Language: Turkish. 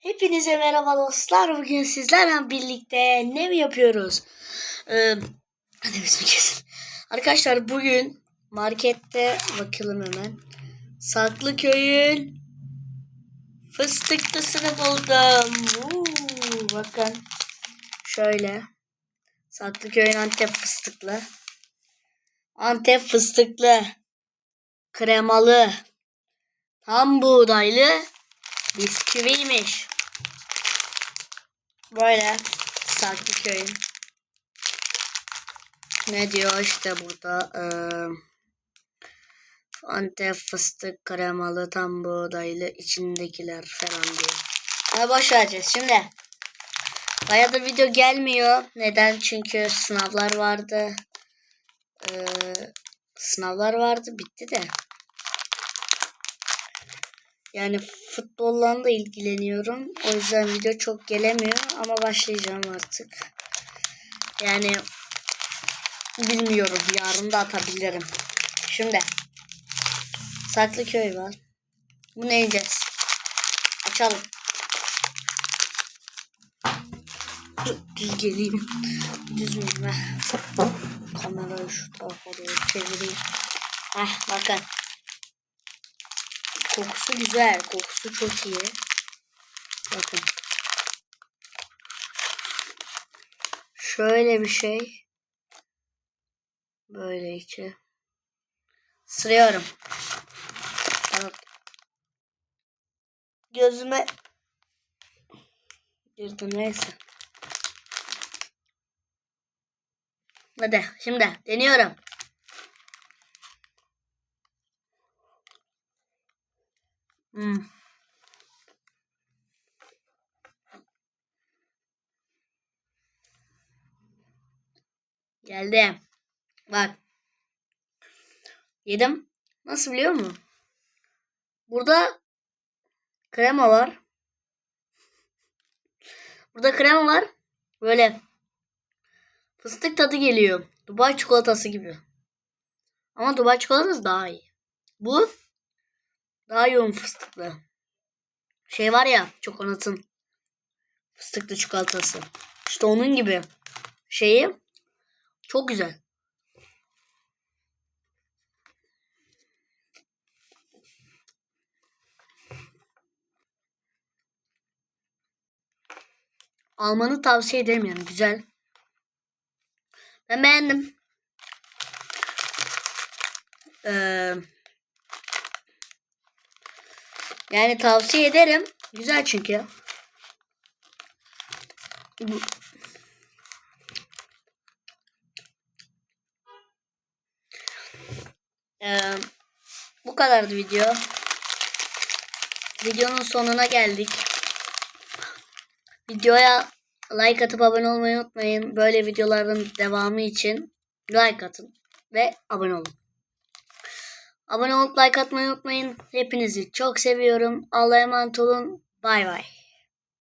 Hepinize merhaba dostlar. Bugün sizlerle birlikte ne mi yapıyoruz? Ee, hadi bismillah. Arkadaşlar bugün markette bakalım hemen. Saklıköy'ün fıstıklısını buldum. Uuu, bakın. Şöyle. Saklıköy'ün Antep fıstıklı. Antep fıstıklı. Kremalı. Tam buğdaylı bisküviymiş. Böyle Saklıköy'ün. Ne diyor işte burada eee, Antep fıstık kremalı tam buğdaylı içindekiler falan diyor. Ama boş vereceğiz şimdi. Bayağıdır video gelmiyor. Neden? Çünkü sınavlar vardı. Eee, sınavlar vardı bitti de. Yani futbolla da ilgileniyorum. O yüzden video çok gelemiyor ama başlayacağım artık. Yani bilmiyorum. Yarın da atabilirim. Şimdi Saklıköy var. Bunu yiyeceğiz. Açalım. Düz geleyim. Düz müyüm? Kamerayı şu tarafa doğru çevireyim. Heh bakın. Kokusu güzel. Kokusu çok iyi. Bakın. Şöyle bir şey. Böyle içi. Sırıyorum. Evet. Gözüme girdi neyse. Hadi şimdi deniyorum. Geldi. Bak. Yedim. Nasıl biliyor musun? Burada krema var. Burada krema var. Böyle fıstık tadı geliyor. Dubai çikolatası gibi. Ama Dubai çikolatası daha iyi. Bu daha yoğun fıstıklı. Şey var ya çokonatın fıstıklı çikolatası. İşte onun gibi şeyi çok güzel. Almanı tavsiye ederim yani güzel. Ben beğendim. Ee, yani tavsiye ederim. Güzel çünkü. Ee, bu kadardı video. Videonun sonuna geldik. Videoya like atıp abone olmayı unutmayın. Böyle videoların devamı için like atın ve abone olun. Abone olup like atmayı unutmayın. Hepinizi çok seviyorum. Allah'a emanet olun. Bay bay.